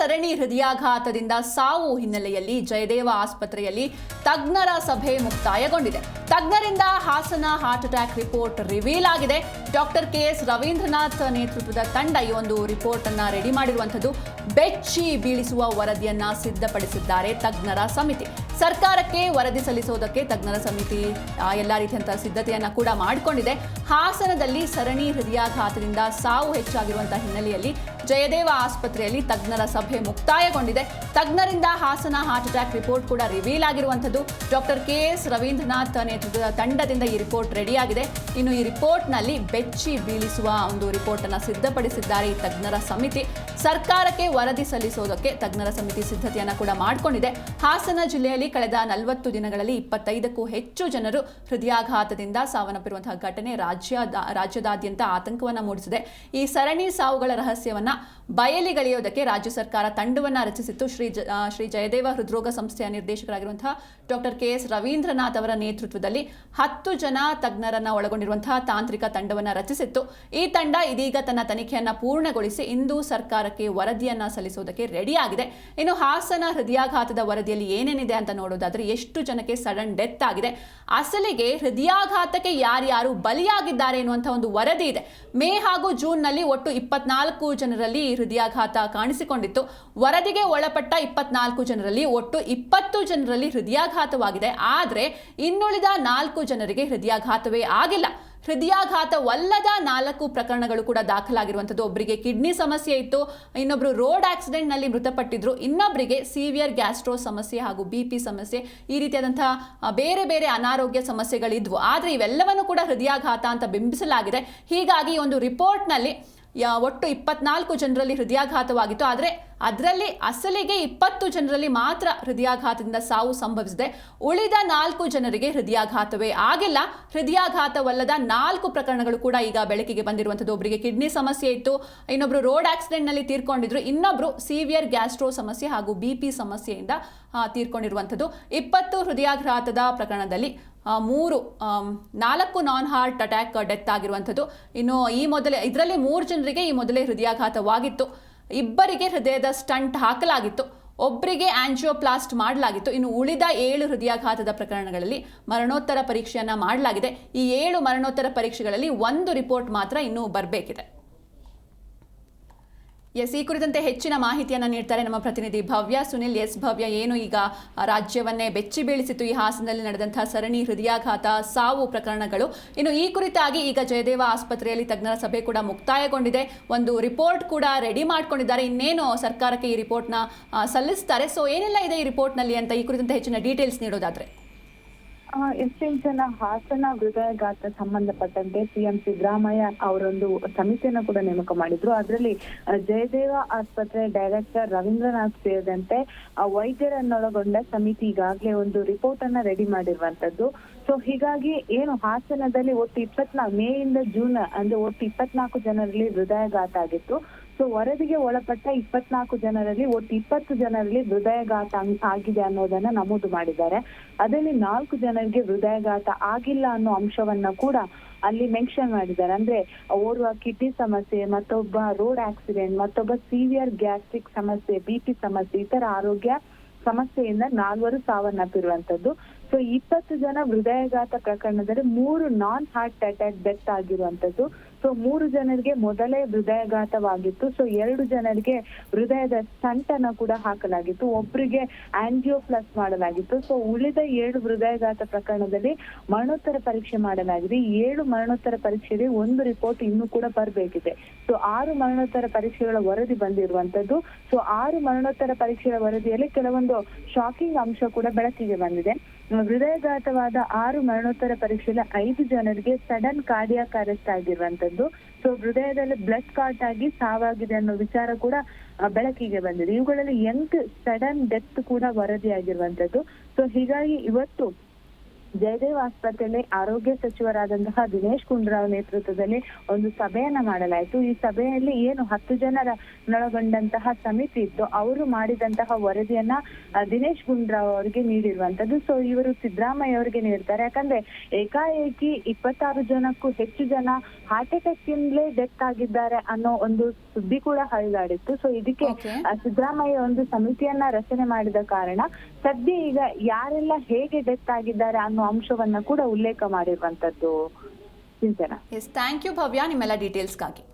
ಸರಣಿ ಹೃದಯಾಘಾತದಿಂದ ಸಾವು ಹಿನ್ನೆಲೆಯಲ್ಲಿ ಜಯದೇವ ಆಸ್ಪತ್ರೆಯಲ್ಲಿ ತಜ್ಞರ ಸಭೆ ಮುಕ್ತಾಯಗೊಂಡಿದೆ. ತಜ್ಞರಿಂದ Hassan heart attack report reveal ಆಗಿದೆ. ಡಾಕ್ಟರ್ ಕೆ ಎಸ್ ರವೀಂದ್ರನಾಥ್ ನೇತೃತ್ವದ ತಂಡ ಈ ಒಂದು ರಿಪೋರ್ಟ್ ಅನ್ನ ರೆಡಿ ಮಾಡಿರುವಂಥದ್ದು. ಬೆಚ್ಚಿ ಬೀಳಿಸುವ ವರದಿಯನ್ನ ಸಿದ್ಧಪಡಿಸಿದ್ದಾರೆ ತಜ್ಞರ ಸಮಿತಿ. ಸರ್ಕಾರಕ್ಕೆ ವರದಿ ಸಲ್ಲಿಸುವುದಕ್ಕೆ ತಜ್ಞರ ಸಮಿತಿ ಎಲ್ಲಾ ರೀತಿಯಂತಹ ಸಿದ್ಧತೆಯನ್ನ ಕೂಡ ಮಾಡಿಕೊಂಡಿದೆ. ಹಾಸನದಲ್ಲಿ ಸರಣಿ ಹೃದಯಾಘಾತದಿಂದ ಸಾವು ಹೆಚ್ಚಾಗಿರುವಂತಹ ಹಿನ್ನೆಲೆಯಲ್ಲಿ ಜಯದೇವ ಆಸ್ಪತ್ರೆಯಲ್ಲಿ ತಜ್ಞರ ಸಭೆ ಮುಕ್ತಾಯಗೊಂಡಿದೆ. ತಜ್ಞರಿಂದ ಹಾಸನ ಹಾರ್ಟ್ ಅಟ್ಯಾಕ್ ರಿಪೋರ್ಟ್ ಕೂಡ ರಿವೀಲ್ ಆಗಿರುವಂಥದ್ದು. ಡಾಕ್ಟರ್ ಕೆ ಎಸ್ ರವೀಂದ್ರನಾಥ್ ನೇತೃತ್ವದ ತಂಡದಿಂದ ಈ ರಿಪೋರ್ಟ್ ರೆಡಿಯಾಗಿದೆ. ಇನ್ನು ಈ ರಿಪೋರ್ಟ್ನಲ್ಲಿ ಬೆಚ್ಚಿ ಬೀಳಿಸುವ ಒಂದು ರಿಪೋರ್ಟ್ ಅನ್ನು ಸಿದ್ಧಪಡಿಸಿದ್ದಾರೆ ಈ ತಜ್ಞರ ಸಮಿತಿ. ಸರ್ಕಾರಕ್ಕೆ ವರದಿ ಸಲ್ಲಿಸುವುದಕ್ಕೆ ತಜ್ಞರ ಸಮಿತಿ ಸಿದ್ಧತೆಯನ್ನು ಕೂಡ ಮಾಡಿಕೊಂಡಿದೆ. ಹಾಸನ ಜಿಲ್ಲೆಯಲ್ಲಿ ಕಳೆದ ನಲವತ್ತು ದಿನಗಳಲ್ಲಿ ಇಪ್ಪತ್ತೈದಕ್ಕೂ ಹೆಚ್ಚು ಜನರು ಹೃದಯಾಘಾತದಿಂದ ಸಾವನ್ನಪ್ಪಿರುವಂತಹ ಘಟನೆ ರಾಜ್ಯ, ರಾಜ್ಯದಾದ್ಯಂತ ಆತಂಕವನ್ನು ಮೂಡಿಸಿದೆ. ಈ ಸರಣಿ ಸಾವುಗಳ ರಹಸ್ಯವನ್ನ ಬಯಲಿಗೆಳೆಯೋದಕ್ಕೆ ರಾಜ್ಯ ಸರ್ಕಾರ ತಂಡವನ್ನು ರಚಿಸಿತ್ತು. ಶ್ರೀ ಶ್ರೀ ಜಯದೇವ ಹೃದ್ರೋಗ ಸಂಸ್ಥೆಯ ನಿರ್ದೇಶಕರಾಗಿರುವಂತಹ ಡಾಕ್ಟರ್ ಕೆ ಎಸ್ ರವೀಂದ್ರನಾಥ್ ಅವರ ನೇತೃತ್ವದಲ್ಲಿ ಹತ್ತು ಜನ ತಜ್ಞರನ್ನ ಒಳಗೊಂಡಿರುವಂತಹ ತಾಂತ್ರಿಕ ತಂಡವನ್ನು ರಚಿಸಿತ್ತು. ಈ ತಂಡ ಇದೀಗ ತನ್ನ ತನಿಖೆಯನ್ನು ಪೂರ್ಣಗೊಳಿಸಿ ಇಂದು ಸರ್ಕಾರಕ್ಕೆ ವರದಿಯನ್ನ ಸಲ್ಲಿಸುವುದಕ್ಕೆ ರೆಡಿಯಾಗಿದೆ ಇನ್ನು ಹಾಸನ ಹೃದಯಾಘಾತದ ವರದಿಯಲ್ಲಿ ಏನೇನಿದೆ ಅಂತ ನೋಡೋದಾದ್ರೆ ಎಷ್ಟು ಜನಕ್ಕೆ ಸಡನ್ ಡೆತ್ ಆಗಿದೆ. ಅಸಲಿಗೆ ಹೃದಯಾಘಾತಕ್ಕೆ ಯಾರ್ಯಾರು ಬಲಿಯಾಗಿದ್ದಾರೆ ಎನ್ನುವಂಥ ಒಂದು ವರದಿ ಇದೆ. ಮೇ ಹಾಗೂ ಜೂನ್ನಲ್ಲಿ ಒಟ್ಟು ಇಪ್ಪತ್ನಾಲ್ಕು ಜನರಲ್ಲಿ ಹೃದಯಾಘಾತ ಕಾಣಿಸಿಕೊಂಡಿತ್ತು. ವರದಿಗೆ ಒಳಪಟ್ಟ ಇಪ್ಪತ್ನಾಲ್ಕು ಜನರಲ್ಲಿ ಒಟ್ಟು ಇಪ್ಪತ್ತು ಜನರಲ್ಲಿ ಹೃದಯಾಘಾತವಾಗಿದೆ. ಆದರೆ ಇನ್ನುಳಿದ ನಾಲ್ಕು ಜನರಿಗೆ ಹೃದಯಾಘಾತವೇ ಆಗಿಲ್ಲ. ಹೃದಯಾಘಾತವಲ್ಲದ ನಾಲ್ಕು ಪ್ರಕರಣಗಳು ಕೂಡ ದಾಖಲಾಗಿರುವಂಥದ್ದು. ಒಬ್ಬರಿಗೆ ಕಿಡ್ನಿ ಸಮಸ್ಯೆ ಇತ್ತು, ಇನ್ನೊಬ್ರು ರೋಡ್ ಆಕ್ಸಿಡೆಂಟ್ನಲ್ಲಿ ಮೃತಪಟ್ಟಿದ್ರು ಇನ್ನೊಬ್ಬರಿಗೆ ಸಿವಿಯರ್ ಗ್ಯಾಸ್ಟ್ರೋ ಸಮಸ್ಯೆ ಹಾಗೂ ಬಿ ಪಿ ಸಮಸ್ಯೆ, ಈ ರೀತಿಯಾದಂತಹ ಬೇರೆ ಬೇರೆ ಅನಾರೋಗ್ಯ ಸಮಸ್ಯೆಗಳಿದ್ವು. ಆದರೆ ಇವೆಲ್ಲವನ್ನೂ ಕೂಡ ಹೃದಯಾಘಾತ ಅಂತ ಬಿಂಬಿಸಲಾಗಿದೆ. ಹೀಗಾಗಿ ಒಂದು ರಿಪೋರ್ಟ್ನಲ್ಲಿ ಒಟ್ಟು ಇಪ್ಪತ್ನಾಲ್ಕು ಜನರಲ್ಲಿ ಹೃದಯಾಘಾತವಾಗಿತ್ತು. ಆದರೆ ಅದರಲ್ಲಿ ಅಸಲಿಗೆ ಇಪ್ಪತ್ತು ಜನರಲ್ಲಿ ಮಾತ್ರ ಹೃದಯಾಘಾತದಿಂದ ಸಾವು ಸಂಭವಿಸಿದೆ. ಉಳಿದ ನಾಲ್ಕು ಜನರಿಗೆ ಹೃದಯಾಘಾತವೇ ಆಗಿಲ್ಲ. ಹೃದಯಾಘಾತವಲ್ಲದ ನಾಲ್ಕು ಪ್ರಕರಣಗಳು ಕೂಡ ಈಗ ಬೆಳಕಿಗೆ ಬಂದಿರುವಂಥದ್ದು. ಒಬ್ಬರಿಗೆ ಕಿಡ್ನಿ ಸಮಸ್ಯೆ ಇತ್ತು, ಇನ್ನೊಬ್ರು ರೋಡ್ ಆಕ್ಸಿಡೆಂಟ್ನಲ್ಲಿ ತೀರ್ಕೊಂಡಿದ್ರು, ಇನ್ನೊಬ್ರು ಸಿವಿಯರ್ ಗ್ಯಾಸ್ಟ್ರೋ ಸಮಸ್ಯೆ ಹಾಗೂ ಬಿ ಪಿ ಸಮಸ್ಯೆಯಿಂದ ತೀರ್ಕೊಂಡಿರುವಂಥದ್ದು. ಇಪ್ಪತ್ತು ಹೃದಯಾಘಾತದ ಪ್ರಕರಣದಲ್ಲಿ ಮೂರು ನಾಲ್ಕು ನಾನ್ ಹಾರ್ಟ್ ಅಟ್ಯಾಕ್ ಡೆತ್ ಆಗಿರುವಂಥದ್ದು. ಇನ್ನು ಈ ಮೊದಲೇ, ಇದರಲ್ಲಿ ಮೂರು ಜನರಿಗೆ ಈ ಮೊದಲೇ ಹೃದಯಾಘಾತವಾಗಿತ್ತು. ಇಬ್ಬರಿಗೆ ಹೃದಯದ ಸ್ಟಂಟ್ ಹಾಕಲಾಗಿತ್ತು. ಒಬ್ಬರಿಗೆ ಆಂಜಿಯೋಪ್ಲಾಸ್ಟ್ ಮಾಡಲಾಗಿತ್ತು. ಇನ್ನು ಉಳಿದ ಏಳು ಹೃದಯಾಘಾತದ ಪ್ರಕರಣಗಳಲ್ಲಿ ಮರಣೋತ್ತರ ಪರೀಕ್ಷೆಯನ್ನು ಮಾಡಲಾಗಿದೆ. ಈ ಏಳು ಮರಣೋತ್ತರ ಪರೀಕ್ಷೆಗಳಲ್ಲಿ ಒಂದು ರಿಪೋರ್ಟ್ ಮಾತ್ರ ಇನ್ನೂ ಬರಬೇಕಿದೆ. ಎಸ್, ಈ ಕುರಿತಂತೆ ಹೆಚ್ಚಿನ ಮಾಹಿತಿಯನ್ನು ನೀಡ್ತಾರೆ ನಮ್ಮ ಪ್ರತಿನಿಧಿ ಭವ್ಯ. ಸುನಿಲ್, ಎಸ್, ಭವ್ಯ, ಏನು ಈಗ ರಾಜ್ಯವನ್ನೇ ಬೆಚ್ಚಿ ಬೀಳಿಸಿತು ಈ ಹಾಸನದಲ್ಲಿ ನಡೆದಂತಹ ಸರಣಿ ಹೃದಯಾಘಾತ ಸಾವು ಪ್ರಕರಣಗಳು. ಇನ್ನು ಈ ಕುರಿತಾಗಿ ಈಗ ಜಯದೇವ ಆಸ್ಪತ್ರೆಯಲ್ಲಿ ತಜ್ಞರ ಸಭೆ ಕೂಡ ಮುಕ್ತಾಯಗೊಂಡಿದೆ. ಒಂದು ರಿಪೋರ್ಟ್ ಕೂಡ ರೆಡಿ ಮಾಡಿಕೊಂಡಿದ್ದಾರೆ. ಇನ್ನೇನು ಸರ್ಕಾರಕ್ಕೆ ಈ ರಿಪೋರ್ಟ್ನ ಸಲ್ಲಿಸ್ತಾರೆ? ಸೊ ಏನೆಲ್ಲ ಇದೆ ಈ ರಿಪೋರ್ಟ್ನಲ್ಲಿ ಅಂತ ಈ ಕುರಿತಂತೆ ಹೆಚ್ಚಿನ ಡೀಟೇಲ್ಸ್ ನೀಡೋದಾದ್ರೆ. ಎಷ್ಟೇ ಜನ ಹಾಸನ ಹೃದಯಘಾತ ಸಂಬಂಧಪಟ್ಟಂತೆ ಸಿಎಂ ಸಿದ್ದರಾಮಯ್ಯ ಅವರೊಂದು ಸಮಿತಿಯನ್ನು ಕೂಡ ನೇಮಕ ಮಾಡಿದ್ರು. ಅದರಲ್ಲಿ ಜಯದೇವ ಆಸ್ಪತ್ರೆ ಡೈರೆಕ್ಟರ್ ರವೀಂದ್ರನಾಥ್ ಸೇರಿದಂತೆ ವೈದ್ಯರನ್ನೊಳಗೊಂಡ ಸಮಿತಿ ಈಗಾಗಲೇ ಒಂದು ರಿಪೋರ್ಟ್ ಅನ್ನ ರೆಡಿ ಮಾಡಿರುವಂತದ್ದು ಸೊ ಹೀಗಾಗಿ ಏನು ಹಾಸನದಲ್ಲಿ ಒಟ್ಟು ಇಪ್ಪತ್ನಾಲ್ಕು ಮೇ ಇಂದ ಜೂನ್, ಅಂದ್ರೆ ಒಟ್ಟು ಇಪ್ಪತ್ನಾಲ್ಕು ಜನರಲ್ಲಿ ಹೃದಯಾಘಾತ ಆಗಿತ್ತು. ಸೊ ವರದಿಗೆ ಒಳಪಟ್ಟ ಇಪ್ಪತ್ನಾಲ್ಕು ಜನರಲ್ಲಿ ಒಟ್ಟು ಇಪ್ಪತ್ತು ಜನರಲ್ಲಿ ಹೃದಯಘಾತ ಆಗ್- ಆಗಿದೆ ಅನ್ನೋದನ್ನ ನಮೂದು ಮಾಡಿದ್ದಾರೆ. ಅದರಲ್ಲಿ ನಾಲ್ಕು ಜನರಿಗೆ ಹೃದಯಘಾತ ಆಗಿಲ್ಲ ಅನ್ನೋ ಅಂಶವನ್ನ ಕೂಡ ಅಲ್ಲಿ ಮೆನ್ಷನ್ ಮಾಡಿದ್ದಾರೆ. ಅಂದ್ರೆ ಓರ್ವ ಕಿಡ್ನಿ ಸಮಸ್ಯೆ, ಮತ್ತೊಬ್ಬ ರೋಡ್ ಆಕ್ಸಿಡೆಂಟ್ ಮತ್ತೊಬ್ಬ ಸಿವಿಯರ್ ಗ್ಯಾಸ್ಟ್ರಿಕ್ ಸಮಸ್ಯೆ ಬಿ ಪಿ ಸಮಸ್ಯೆ ಇತರ ಆರೋಗ್ಯ ಸಮಸ್ಯೆಯಿಂದ ನಾಲ್ವರು ಸಾವನ್ನಪ್ಪಿರುವಂತದ್ದು ಸೊ ಇಪ್ಪತ್ತು ಜನ ಹೃದಯಘಾತ ಪ್ರಕರಣದಲ್ಲಿ ಮೂರು ನಾನ್ ಹಾರ್ಟ್ ಅಟ್ಯಾಕ್ ಡೆತ್ ಆಗಿರುವಂತದ್ದು ಸೊ ಮೂರು ಜನರಿಗೆ ಮೊದಲೇ ಹೃದಯಾಘಾತವಾಗಿತ್ತು. ಸೊ ಎರಡು ಜನರಿಗೆ ಹೃದಯದ ಸಂಟನ ಕೂಡ ಹಾಕಲಾಗಿತ್ತು. ಒಬ್ಬರಿಗೆ ಆಂಜಿಯೋಪ್ಲಸ್ ಮಾಡಲಾಗಿತ್ತು. ಸೊ ಉಳಿದ ಏಳು ಹೃದಯಾಘಾತ ಪ್ರಕರಣದಲ್ಲಿ ಮರಣೋತ್ತರ ಪರೀಕ್ಷೆ ಮಾಡಲಾಗಿದೆ. ಏಳು ಮರಣೋತ್ತರ ಪರೀಕ್ಷೆಯಲ್ಲಿ ಒಂದು ರಿಪೋರ್ಟ್ ಇನ್ನೂ ಕೂಡ ಬರಬೇಕಿದೆ. ಸೊ ಆರು ಮರಣೋತ್ತರ ಪರೀಕ್ಷೆಗಳ ವರದಿ ಬಂದಿರುವಂತದ್ದು ಸೊ ಆರು ಮರಣೋತ್ತರ ಪರೀಕ್ಷೆಗಳ ವರದಿಯಲ್ಲಿ ಕೆಲವೊಂದು ಶಾಕಿಂಗ್ ಅಂಶ ಕೂಡ ಬೆಳಕಿಗೆ ಬಂದಿದೆ. ಹೃದಯಘಾತವಾದ ಆರು ಮರಣೋತ್ತರ ಪರೀಕ್ಷೆಯಲ್ಲಿ ಐದು ಜನರಿಗೆ ಸಡನ್ ಕಾರ್ಡಿಯಾಕ್ ಅರೆಸ್ಟ್ ಆಗಿರುವಂತದ್ದು. ಸೊ ಹೃದಯದಲ್ಲಿ ಬ್ಲಡ್ ಕಾಟ್ ಆಗಿ ಸಾವಾಗಿದೆ ಅನ್ನೋ ವಿಚಾರ ಕೂಡ ಬೆಳಕಿಗೆ ಬಂದಿದೆ. ಇವುಗಳಲ್ಲಿ ಯಂಗ್ ಸಡನ್ ಡೆತ್ ಕೂಡ ವರದಿಯಾಗಿರುವಂತದ್ದು. ಸೊ ಹೀಗಾಗಿ ಇವತ್ತು ಜಯದೇವ್ ಆಸ್ಪತ್ರೆಯಲ್ಲಿ ಆರೋಗ್ಯ ಸಚಿವರಾದಂತಹ ದಿನೇಶ್ ಗುಂಡೂರಾವ್ ನೇತೃತ್ವದಲ್ಲಿ ಒಂದು ಸಭೆಯನ್ನ ಮಾಡಲಾಯಿತು. ಈ ಸಭೆಯಲ್ಲಿ ಏನು ಹತ್ತು ಜನರ ನೊಳಗೊಂಡಂತಹ ಸಮಿತಿ ಇತ್ತು ಅವರು ಮಾಡಿದಂತಹ ವರದಿಯನ್ನ ದಿನೇಶ್ ಗುಂಡೂರಾವ್ ಅವರಿಗೆ ನೀಡಿರುವಂತದ್ದು. ಸೊ ಇವರು ಸಿದ್ದರಾಮಯ್ಯ ಅವರಿಗೆ ನೀಡ್ತಾರೆ. ಯಾಕಂದ್ರೆ ಏಕಾಏಕಿ ಇಪ್ಪತ್ತಾರು ಜನಕ್ಕೂ ಹೆಚ್ಚು ಜನ ಹಾರ್ಟ್ ಅಟ್ಯಾಕ್ ಇಂದಲೇ ಡೆತ್ ಆಗಿದ್ದಾರೆ ಅನ್ನೋ ಒಂದು ಸುದ್ದಿ ಕೂಡ ಹರಿದಾಡಿತ್ತು. ಸೊ ಇದಕ್ಕೆ ಸಿದ್ದರಾಮಯ್ಯ ಒಂದು ಸಮಿತಿಯನ್ನ ರಚನೆ ಮಾಡಿದ ಕಾರಣ ಸದ್ಯ ಈಗ ಯಾರೆಲ್ಲ ಹೇಗೆ ಡೆತ್ ಆಗಿದ್ದಾರೆ ಅನ್ನೋ ಅಂಶವನ್ನ ಕೂಡ ಉಲ್ಲೇಖ ಮಾಡಿರುವಂತದ್ದು Chinthana. Yes thank you Bhavya. ನಿಮ್ಮೆಲ್ಲ ಡೀಟೇಲ್ಸ್ಗಾಗಿ